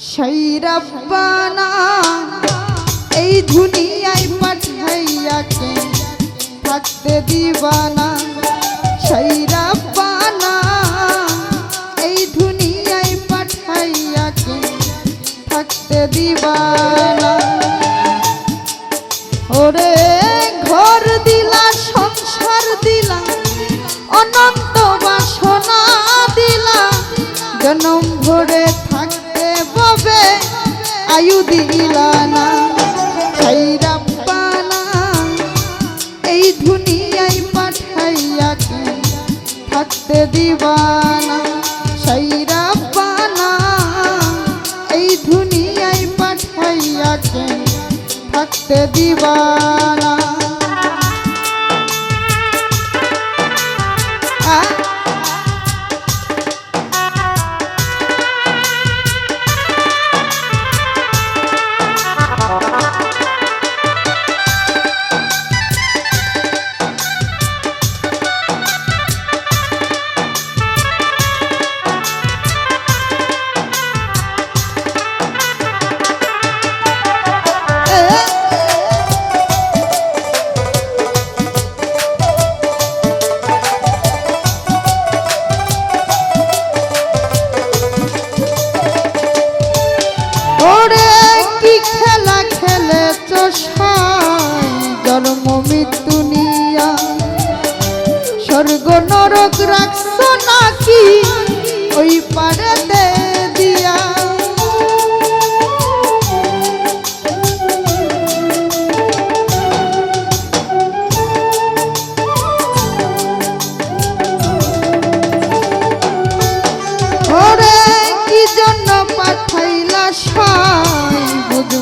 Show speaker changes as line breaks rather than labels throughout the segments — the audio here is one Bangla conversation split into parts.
সেই রাব্বানা এই দুনিয়ায় পাঠাইয়াকে থাকতে দিবানা। সেই রাব্বানা এই দুনিয়ায় পাঠাইয়াকে থাকতে দিবানা। ওরে ঘর দিলা, সংসার দিলা, অনন্ত বাসনা দিলা, জনম আয়ু দিলা না এই দুনিয়ায় পাঠাইয়াকে থাকতে দিবানা সেই এই দুনিয়ায় পাঠাইয়াকে থাকতে দিবানা।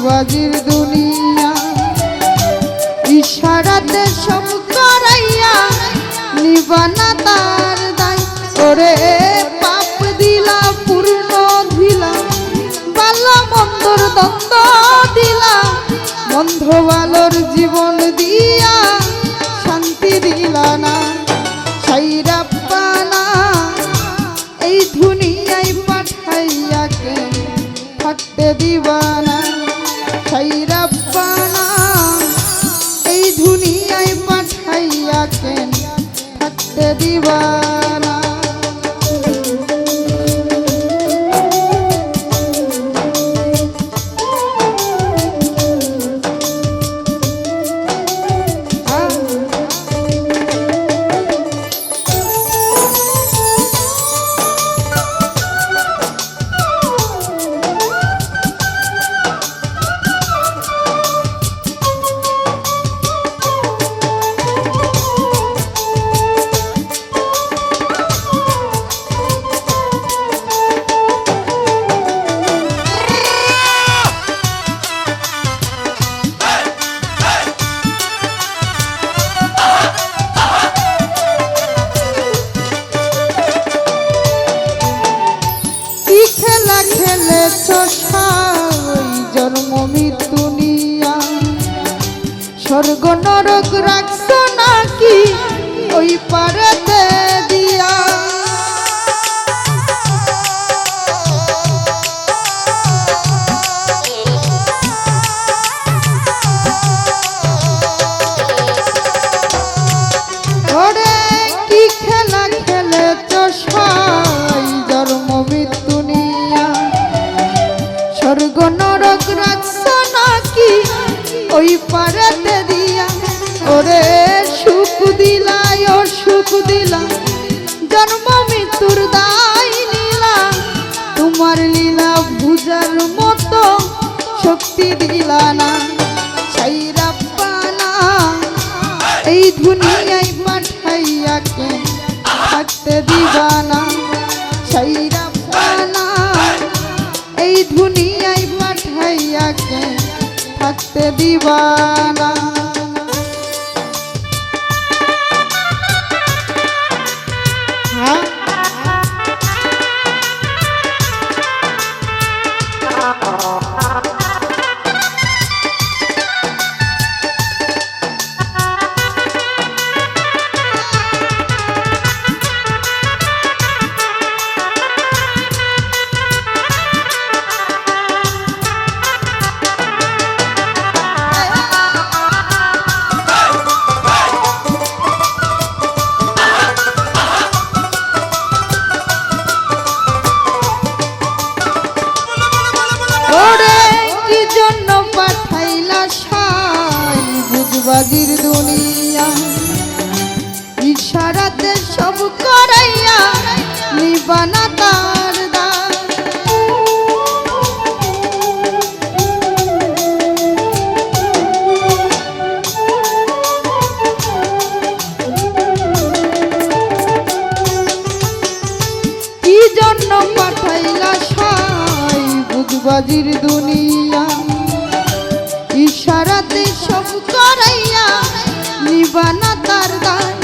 বুঝবাজির দুনিয়া। ইশারাতে সব করাইয়া নিবানা তার দায়। ওরে থাকতে দিয়া, ওরে সুখ ও সুখ জন্ম মৃত্যুর দায় নিলা তোমার লীলা বুঝার মতো শক্তি দিলা না। সাইরা পানা এই দুনিয়ায় পাঠাইয়াকে থাকতে দিবানা থাকতে দিবানা। বুঝবাজির দুনিয়া। ইশারাতে সব করাইয়া নিবানা তার জন্য পাঠাইলা সাই বুঝবাজির দুনিয়া? ইশারাতে সব করাইয়া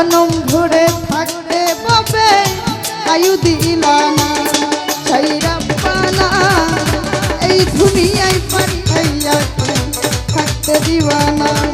জনম ভরে থাকতে পাবে। আয়ু দিলানা পানা এই দুনিয়ায় পাঠাইয়া থাকতে দিবানা